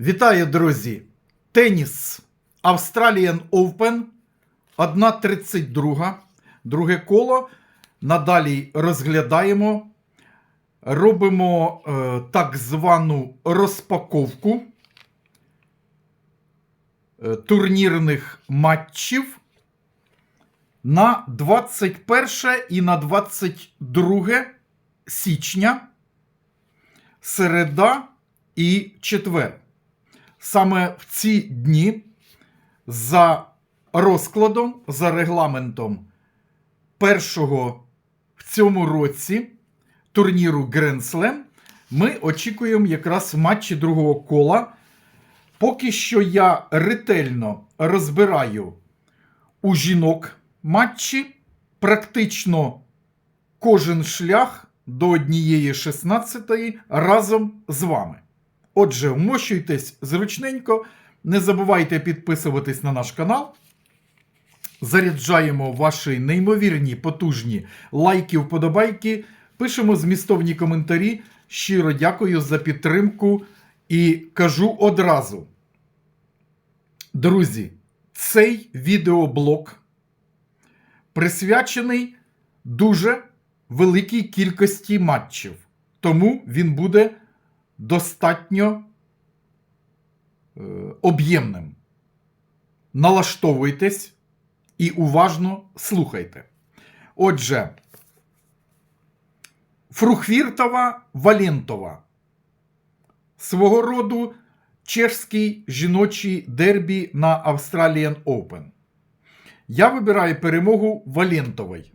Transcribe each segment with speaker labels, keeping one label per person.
Speaker 1: Вітаю, друзі! Теніс Australian Open 1.32. Друге коло. Надалі розглядаємо. Робимо е, так звану розпаковку е, турнірних матчів на 21 і на 22 січня, середа і четвер. Саме в ці дні за розкладом, за регламентом першого в цьому році турніру Slam ми очікуємо якраз матчі другого кола. Поки що я ретельно розбираю у жінок матчі практично кожен шлях до однієї 16 разом з вами. Отже, вмощуйтесь зручненько, не забувайте підписуватись на наш канал. Заряджаємо ваші неймовірні, потужні лайки, вподобайки. Пишемо змістовні коментарі. Щиро дякую за підтримку і кажу одразу. Друзі, цей відеоблог присвячений дуже великій кількості матчів. Тому він буде достатньо е, об'ємним. Налаштовуйтесь і уважно слухайте. Отже, Фрухвіртова Валентова. Свого роду чешський жіночий дербі на Australian Open. Я вибираю перемогу Валентової.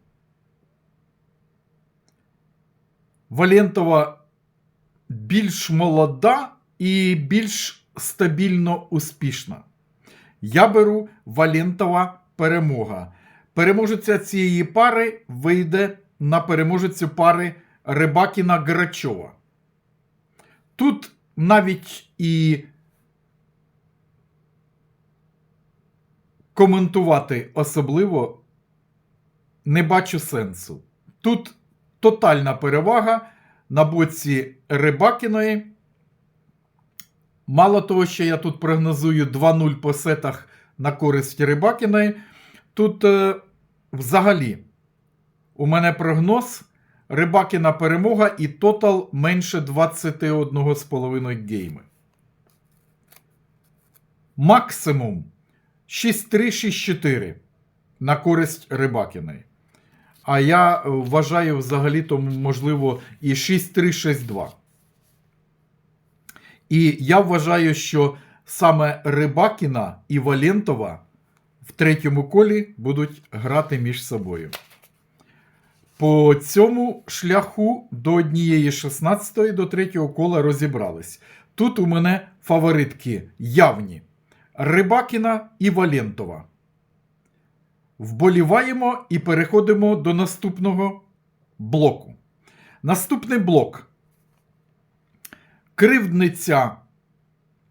Speaker 1: Валентова більш молода і більш стабільно успішна. Я беру Валентова перемога. Переможеця цієї пари вийде на переможецю пари Рибакіна Грачова. Тут навіть і коментувати особливо не бачу сенсу. Тут тотальна перевага на боці Рибакіної. Мало того, що я тут прогнозую 2-0 по сетах на користь Рибакіної. Тут е, взагалі у мене прогноз Рибакіна перемога і тотал менше 21,5 гейми. Максимум 6-3-6-4 на користь Рибакіної. А я е, вважаю взагалі-то, можливо, і 6-3-6-2. І я вважаю, що саме Рибакіна і Валентова в третьому колі будуть грати між собою. По цьому шляху до однієї 16 до третього кола розібрались. Тут у мене фаворитки явні: Рибакіна і Валентова. Вболіваємо і переходимо до наступного блоку. Наступний блок. Кривдниця,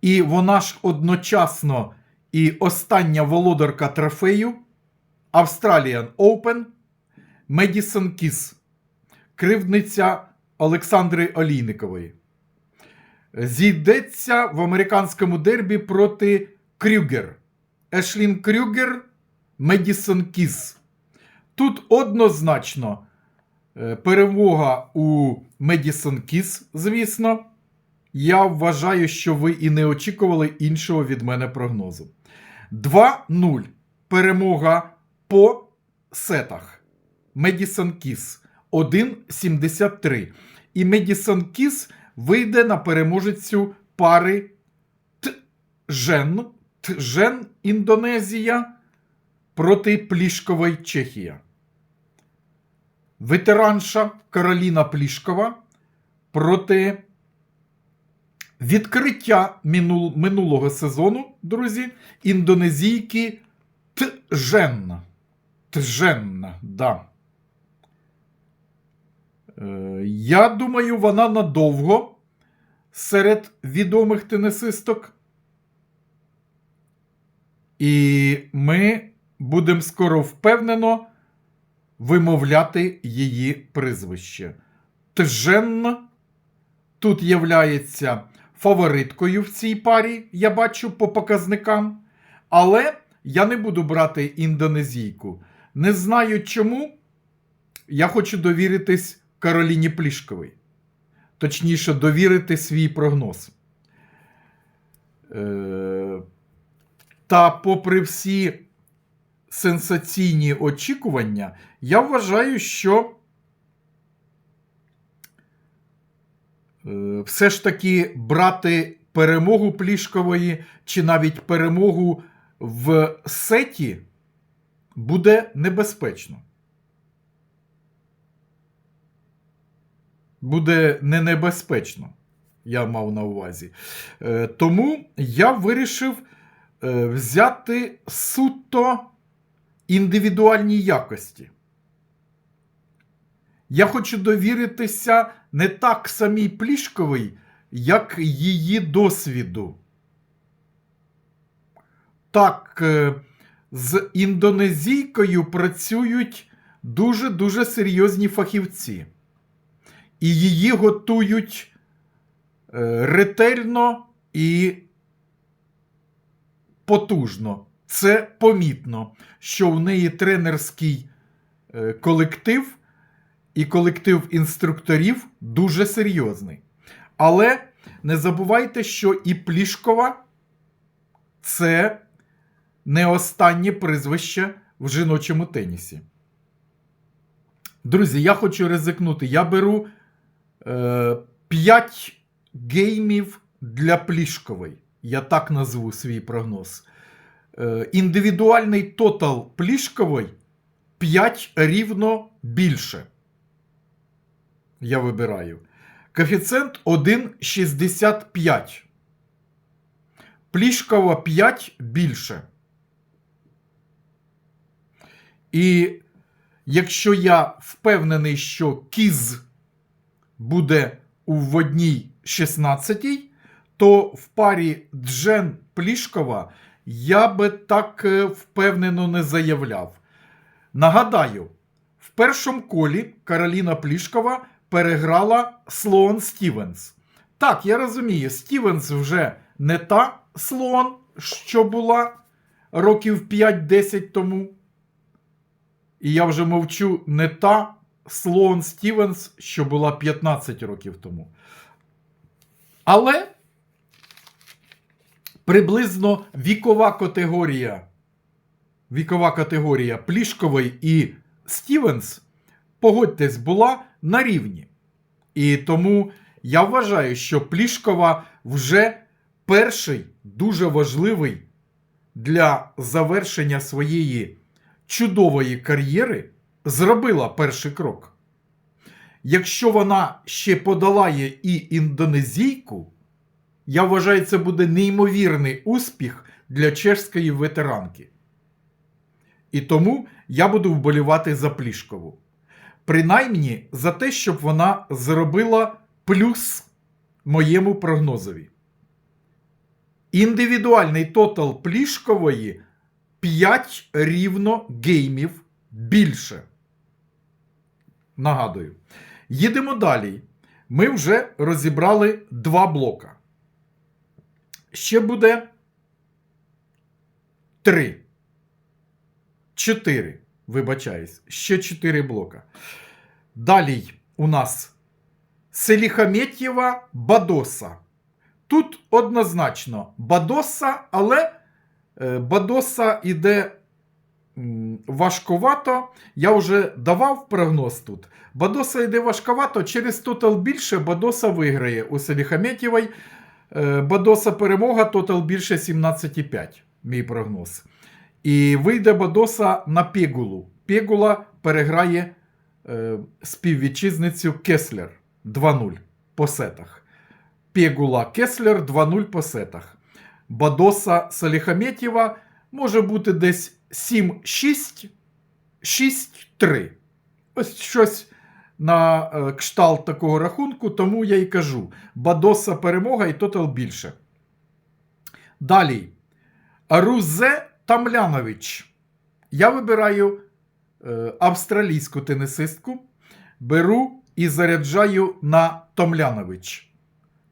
Speaker 1: і вона ж одночасно і остання володарка трофею Australian Open Медісон Кіс. Кривдниця Олександри Олійникової. Зійдеться в американському дербі проти Крюгер. Ешлін Крюгер. Медісон Кіс. Тут однозначно е, перемога у Медісон Кіс, звісно. Я вважаю, що ви і не очікували іншого від мене прогнозу. 2-0. Перемога по сетах. Медісон Кіс 1,73. І Медісон Кіс вийде на переможецю пари Тжен. Тжен Індонезія проти Плішкової Чехія. Ветеранша Кароліна Плішкова проти відкриття минул, минулого сезону, друзі, індонезійки Тжен. Тжен, да. Е, я думаю, вона надовго серед відомих тенісисток. І ми будемо скоро впевнено вимовляти її прізвище. Тжен тут являється фавориткою в цій парі, я бачу по показникам. Але я не буду брати індонезійку. Не знаю чому. Я хочу довіритись Кароліні Плішковій. Точніше, довірити свій прогноз. Е, Та, попри всі сенсаційні очікування, я вважаю, що е, все ж таки брати перемогу Плішкової чи навіть перемогу в сеті буде небезпечно. Буде не небезпечно, я мав на увазі. Е, Тому я вирішив е, взяти суто індивідуальні якості. Я хочу довіритися не так самій Плішковій, як її досвіду. Так, е, з індонезійкою працюють дуже-дуже серйозні фахівці. І її готують е, ретельно і потужно. Це помітно, що в неї тренерський е, колектив і колектив інструкторів дуже серйозний. Але не забувайте, що і Плішкова це не останнє прізвище в жіночому тенісі. Друзі, я хочу ризикнути. Я беру е, 5 геймів для Плішкової. Я так назву свій прогноз. Е, індивідуальний тотал Плішкової 5 рівно більше. Я вибираю. Коефіцієнт 1,65. Плішкова 5 більше. І якщо я впевнений, що кіз буде у водній 16, то в парі Джен Плішкова я би так е, впевнено не заявляв. Нагадаю, в першому колі Кароліна Плішкова переграла Слоан Стівенс. Так, я розумію, Стівенс вже не та Слоан, що була років 5-10 тому. І я вже мовчу не та Слоан Стівенс, що була 15 років тому. Але приблизно вікова категорія, вікова категорія Плішкової і Стівенс, погодьтесь, була на рівні. І тому я вважаю, що Плішкова вже перший дуже важливий для завершення своєї чудової кар'єри зробила перший крок. Якщо вона ще подолає і індонезійку, я вважаю, це буде неймовірний успіх для чешської ветеранки. І тому я буду вболівати за Плішкову. Принаймні за те, щоб вона зробила плюс моєму прогнозові. Індивідуальний тотал Плішкової 5 рівно геймів більше. Нагадую. Їдемо далі. Ми вже розібрали два блока. Ще буде три. Чотири. Вибачаюсь. Ще чотири блока. Далі у нас Селіхаметєва Бадоса. Тут однозначно Бадоса, але е, Бадоса іде м, важковато. Я вже давав прогноз тут. Бадоса йде важковато, через тотал більше Бадоса виграє у Селіхаметєвої. Е, Бадоса перемога, тотал більше 17,5. Мій прогноз. І вийде Бадоса на Пегулу. Пегула переграє е, співвітчизницю Кеслер 2-0 по сетах. Пегула Кеслер 2-0 по сетах. Бадоса Саліхаметєва може бути десь 7-6, 6-3. Ось щось на е, кшталт такого рахунку, тому я й кажу: Бадоса перемога і тотал більше. Далі. Рузе Тамлянович. Я вибираю е, австралійську тенісистку. Беру і заряджаю на Томлянович.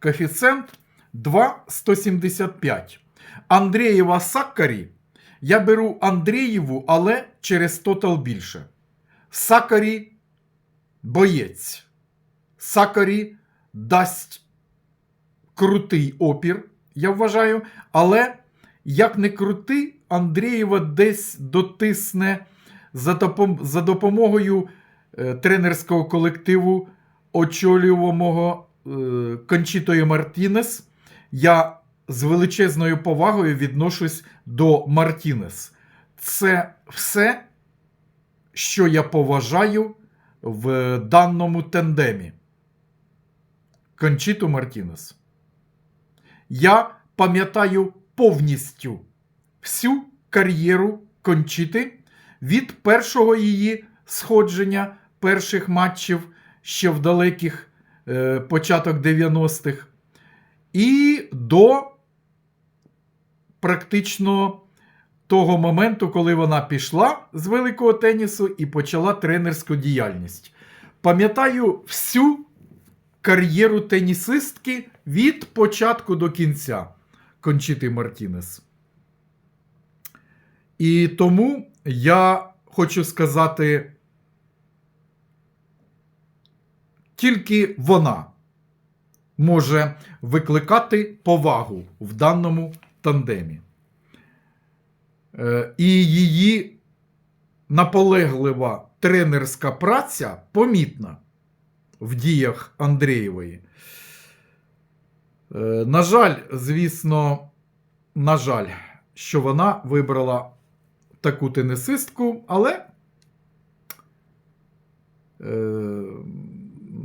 Speaker 1: Коефіцієнт 2,175. Андрієва Сакарі. Я беру Андрієву, але через тотал більше. Сакарі боєць. Сакарі дасть крутий опір, я вважаю, але як не крути, Андрієва десь дотисне за, допом- за допомогою е, тренерського колективу, очолюваного е, Кончітою Мартінес. Я з величезною повагою відношусь до Мартінес. Це все, що я поважаю в даному тендемі. Кончіту Мартінес. Я пам'ятаю повністю всю кар'єру Кончіти від першого її сходження, перших матчів ще в далеких е, початок 90-х, і до практично того моменту, коли вона пішла з великого тенісу і почала тренерську діяльність. Пам'ятаю всю кар'єру тенісистки від початку до кінця Кончіти Мартінес. І тому я хочу сказати, тільки вона може викликати повагу в даному тандемі. Е, І її наполеглива тренерська праця помітна в діях Андрієвої. Е, На жаль, звісно, на жаль, що вона вибрала таку тенісистку, але е,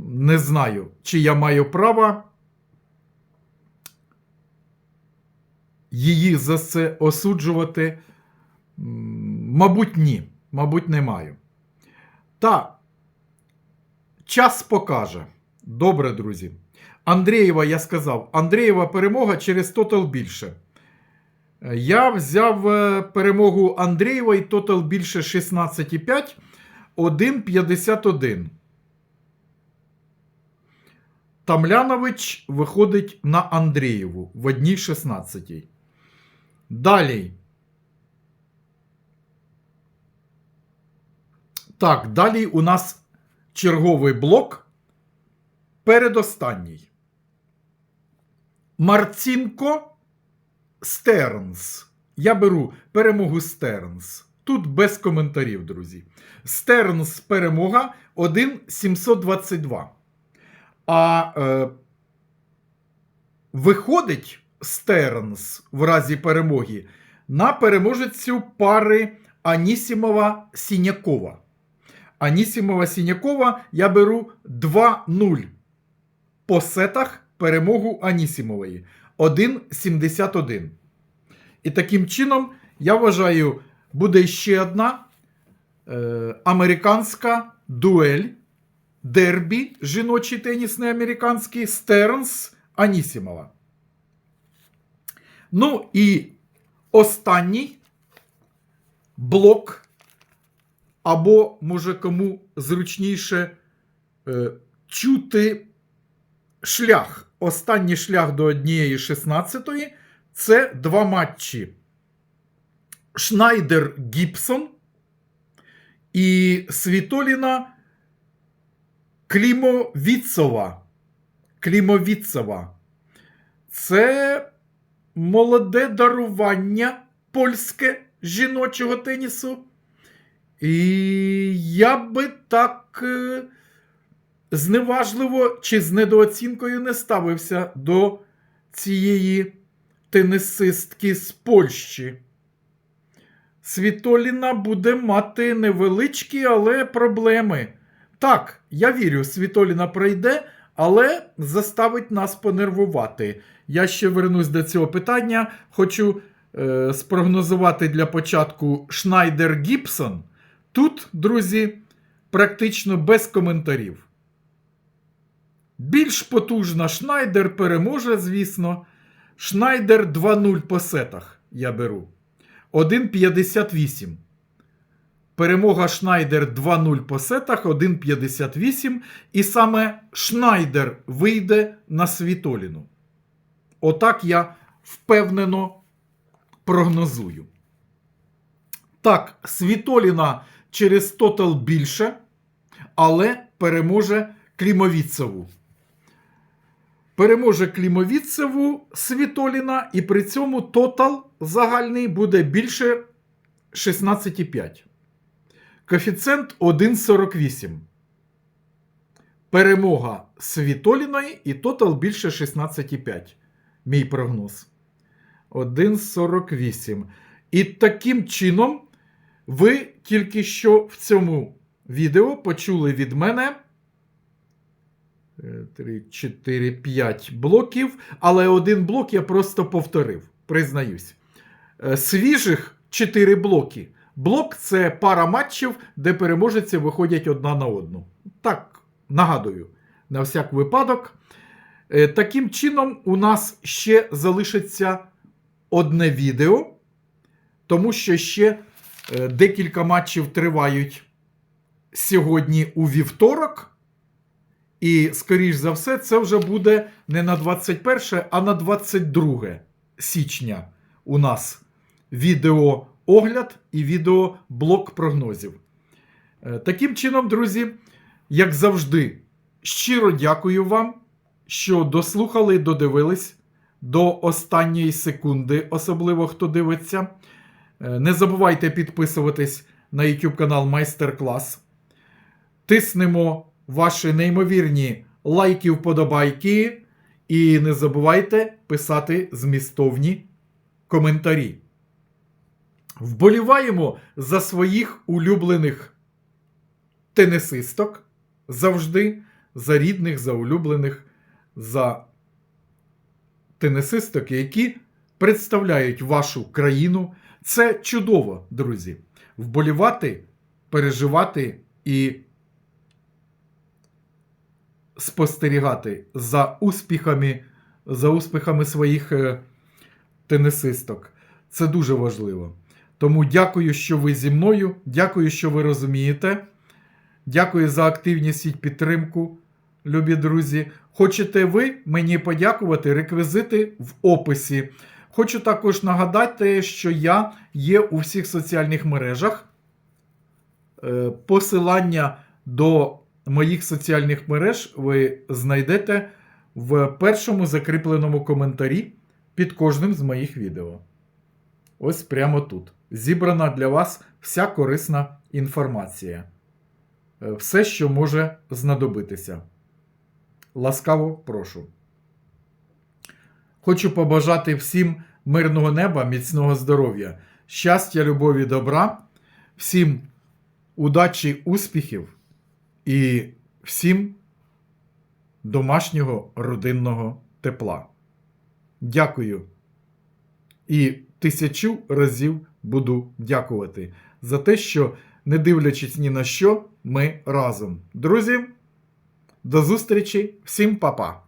Speaker 1: не знаю, чи я маю право її за це осуджувати. Мабуть, ні. Мабуть, не маю. Та час покаже. Добре, друзі. Андрієва, я сказав, Андрієва перемога через тотал більше. Я взяв е, перемогу Андрієвої тотал більше 16,5, 1,51. Тамлянович виходить на Андрієву в одній 16. Далі. Так, далі у нас черговий блок. Передостанній. Марцінко Стернс. Я беру перемогу Стернс. Тут без коментарів, друзі. Стернс перемога 1,722. А е, виходить Стернс в разі перемоги на переможецю пари Анісімова Сінякова. Анісімова Сінякова я беру 2-0 по сетах перемогу Анісімової 1,71. І таким чином, я вважаю, буде ще одна е, американська дуель, дербі жіночий тенісний американський Стернс Анісімова. Ну і останній блок, або, може, кому зручніше е, чути шлях. Останній шлях до однієї 16-ї це два матчі. Шнайдер Гібсон і Світоліна Клімовіцова. Клімовіцова. Це молоде дарування польське жіночого тенісу. І я би так е, зневажливо чи з недооцінкою не ставився до цієї тенісистки з Польщі. Світоліна буде мати невеличкі, але проблеми. Так, я вірю, Світоліна пройде, але заставить нас понервувати. Я ще вернусь до цього питання. Хочу е, спрогнозувати для початку Шнайдер Гібсон. Тут, друзі, практично без коментарів. Більш потужна Шнайдер переможе, звісно. Шнайдер 2-0 по сетах я беру. 1,58. Перемога Шнайдер 2-0 по сетах, 1,58. І саме Шнайдер вийде на Світоліну. Отак я впевнено прогнозую. Так, Світоліна через тотал більше, але переможе Клімовіцеву. Переможе Клімовіцеву Світоліна, і при цьому тотал загальний буде більше 16,5. Коефіцієнт 1,48. Перемога Світоліної і тотал більше 16,5. Мій прогноз. 1,48. І таким чином ви тільки що в цьому відео почули від мене 3, 4, 5 блоків, але один блок я просто повторив, признаюсь. Е, Свіжих 4 блоки. Блок це пара матчів, де переможці виходять одна на одну. Так, нагадую, на всяк випадок. Е, Таким чином, у нас ще залишиться одне відео, тому що ще декілька матчів тривають сьогодні у вівторок. І, скоріш за все, це вже буде не на 21, а на 22 січня у нас відеоогляд і відеоблок прогнозів. Е, Таким чином, друзі, як завжди, щиро дякую вам, що дослухали, додивились до останньої секунди, особливо хто дивиться. Е, Не забувайте підписуватись на YouTube канал Майстер Клас. Тиснемо ваші неймовірні лайки, вподобайки. І не забувайте писати змістовні коментарі. Вболіваємо за своїх улюблених тенісисток завжди, за рідних, за улюблених, за тенісисток, які представляють вашу країну. Це чудово, друзі. Вболівати, переживати і спостерігати за успіхами, за успіхами своїх е, тенісисток. Це дуже важливо. Тому дякую, що ви зі мною. Дякую, що ви розумієте. Дякую за активність і підтримку, любі друзі. Хочете ви мені подякувати? Реквізити в описі. Хочу також нагадати, що я є у всіх соціальних мережах. Е, Посилання до моїх соціальних мереж ви знайдете в першому закріпленому коментарі під кожним з моїх відео. Ось прямо тут. Зібрана для вас вся корисна інформація. Е, Все, що може знадобитися. Ласкаво прошу. Хочу побажати всім мирного неба, міцного здоров'я, щастя, любові, добра, всім удачі, успіхів і всім домашнього родинного тепла. Дякую. І тисячу разів буду дякувати за те, що, не дивлячись ні на що, ми разом. Друзі, до зустрічі, всім па-па!